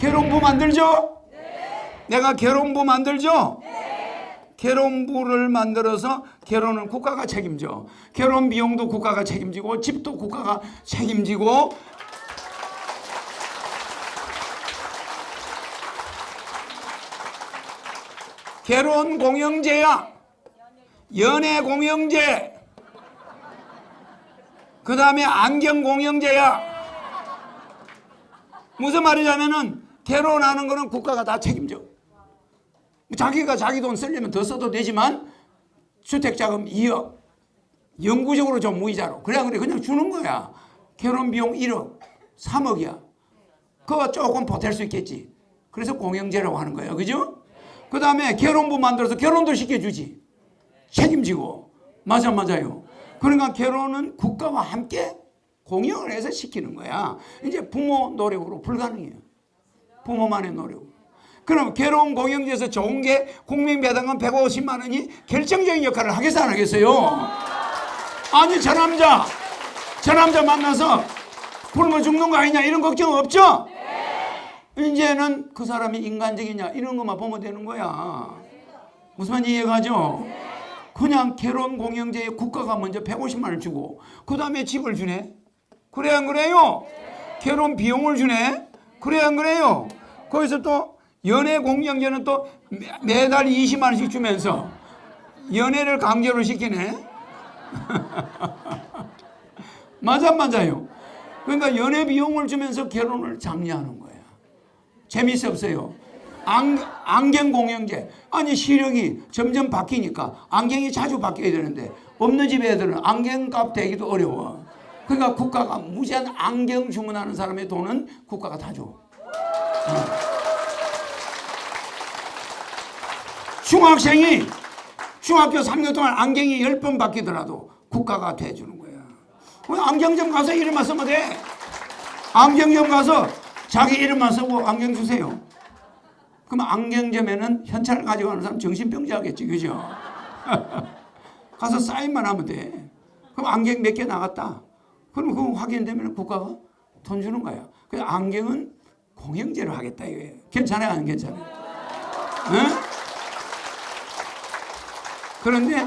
결혼부 만들죠? 내가 결혼부 만들죠? 결혼부를 만들어서 결혼은 국가가 책임져. 결혼 비용도 국가가 책임지고 집도 국가가 책임지고 결혼 공영제야. 연애 공영제. 그 다음에 안경 공영제야. 무슨 말이냐면은 결혼하는 거는 국가가 다 책임져. 자기가 자기 돈 쓰려면 더 써도 되지만 주택자금 2억 영구적으로 좀 무이자로 그래 그래 그냥 주는 거야. 결혼 비용 1억 3억이야. 그거 조금 보탤 수 있겠지. 그래서 공영제라고 하는 거예요. 그죠? 그 다음에 결혼부 만들어서 결혼도 시켜주지. 책임지고. 맞아, 맞아요. 그러니까 결혼은 국가와 함께 공영을 해서 시키는 거야. 이제 부모 노력으로 불가능해요. 부모만의 노력. 그럼 결혼 공영제에서 좋은 게 국민배당금 150만 원이 결정적인 역할을 하겠어 안 하겠어요? 아니 저 남자 저 남자 만나서 굶어 죽는 거 아니냐 이런 걱정 없죠? 이제는 그 사람이 인간적이냐 이런 것만 보면 되는 거야. 무슨 이해가죠? 그냥 결혼 공영제에 국가가 먼저 150만 원 주고 그 다음에 집을 주네. 그래 안 그래요? 결혼 비용을 주네. 그래 안 그래요? 거기서 또 연애 공영제는 또 매- 매달 20만 원씩 주면서 연애를 강제로 시키네. 맞아 맞아요. 그러니까 연애 비용을 주면서 결혼을 장려하는 거야. 재미있어 없어요. 안, 안경 공영제. 아니 시력이 점점 바뀌니까 안경이 자주 바뀌어야 되는데 없는 집 애들은 안경값 대기도 어려워. 그러니까 국가가 무제한 안경 주문하는 사람의 돈은 국가가 다 줘. 중학생이 중학교 3년 동안 안경이 10번 바뀌더라도 국가가 대주는 거야. 왜 안경점 가서 이름만 쓰면 돼. 안경점 가서 자기 이름만 쓰고 안경 주세요. 그럼 안경점에는 현찰을 가지고 가는 사람 정신병자겠지, 그죠? 가서 사인만 하면 돼. 그럼 안경 몇 개 나갔다. 그럼 그거 확인되면 국가가 돈 주는 거야. 그 안경은 공영제로 하겠다 이거예요. 괜찮아요, 안 괜찮아요? 응? 그런데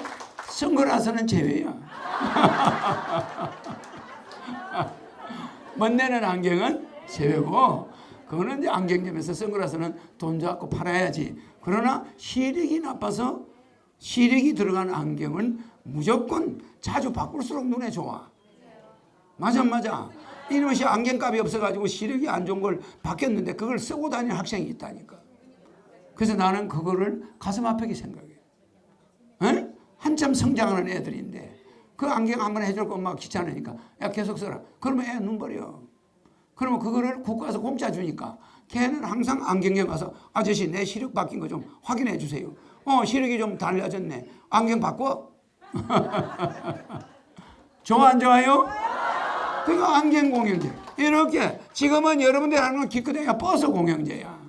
선글라스는 제외야. 멋내는 안경은 제외고 그거는 이제 안경점에서 선글라스는 돈 잡고 팔아야지. 그러나 시력이 나빠서 시력이 들어간 안경은 무조건 자주 바꿀수록 눈에 좋아. 맞아 맞아. 이놈이 안경값이 없어가지고 시력이 안 좋은 걸 바뀌었는데 그걸 쓰고 다니는 학생이 있다니까. 그래서 나는 그거를 가슴 아프게 생각해. 에? 한참 성장하는 애들인데 그 안경 한 번 해줄 거 엄마가 귀찮으니까 야 계속 써라. 그러면 애 눈 버려. 그러면 그거를 국가에서 공짜 주니까 걔는 항상 안경점 가서 아저씨 내 시력 바뀐 거 좀 확인해 주세요. 어 시력이 좀 달라졌네. 안경 바꿔. 좋아 안 좋아요? 그러니까 안경 공영제 이렇게 지금은 여러분들 하는 건 기껏해야 버스 공영제야.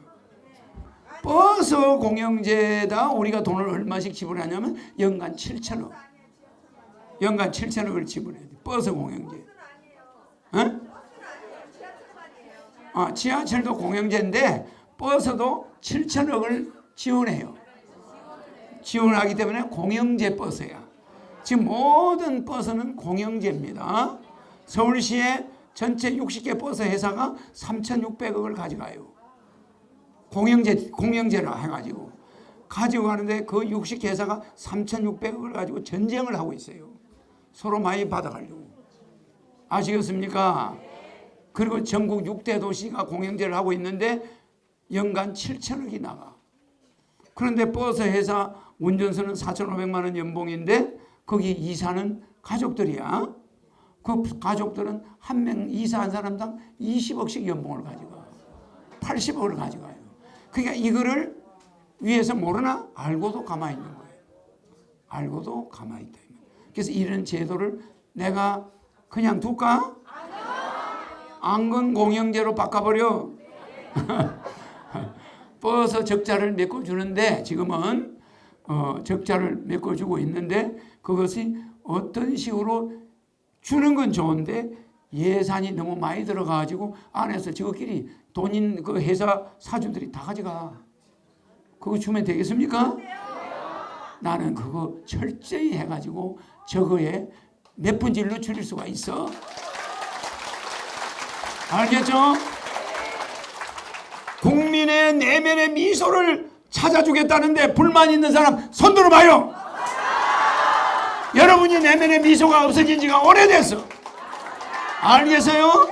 버스 공영제다 우리가 돈을 얼마씩 지불하냐면 연간 7천억. 연간 7천억을 지불해야 돼. 버스 공영제. 어? 아, 지하철도 공영제인데 버스도 7천억을 지원해요. 지원하기 때문에 공영제 버스야. 지금 모든 버스는 공영제입니다. 서울시에 전체 60개 버스 회사가 3,600억을 가져가요. 공영제 공영제라 해가지고 가지고 가는데 그 60개 회사가 3,600억을 가지고 전쟁을 하고 있어요. 서로 많이 받아가려고 아시겠습니까? 그리고 전국 6대 도시가 공영제를 하고 있는데 연간 7천억이 나가. 그런데 버스 회사 운전수는 4,500만 원 연봉인데 거기 이사는 가족들이야. 그 가족들은 한 명 이사한 사람당 20억씩 연봉을 가져가. 80억을 가져가요. 그러니까 이거를 위에서 모르나 알고도 가만히 있는 거예요. 알고도 가만히 있다. 그래서 이런 제도를 내가 그냥 둘까? 안건 공영제로 바꿔버려. 버스 적자를 메꿔주는데 지금은 어, 적자를 메꿔주고 있는데 그것이 어떤 식으로 주는 건 좋은데 예산이 너무 많이 들어가가지고 안에서 저끼리 돈인 그 회사 사주들이 다 가져가. 그거 주면 되겠습니까? 나는 그거 철저히 해가지고 저거에 몇 분질로 줄일 수가 있어. 알겠죠? 국민의 내면의 미소를 찾아주겠다는데 불만 있는 사람 손 들어봐요. 여러분이 내면의 미소가 없어진 지가 오래됐어. 알겠어요?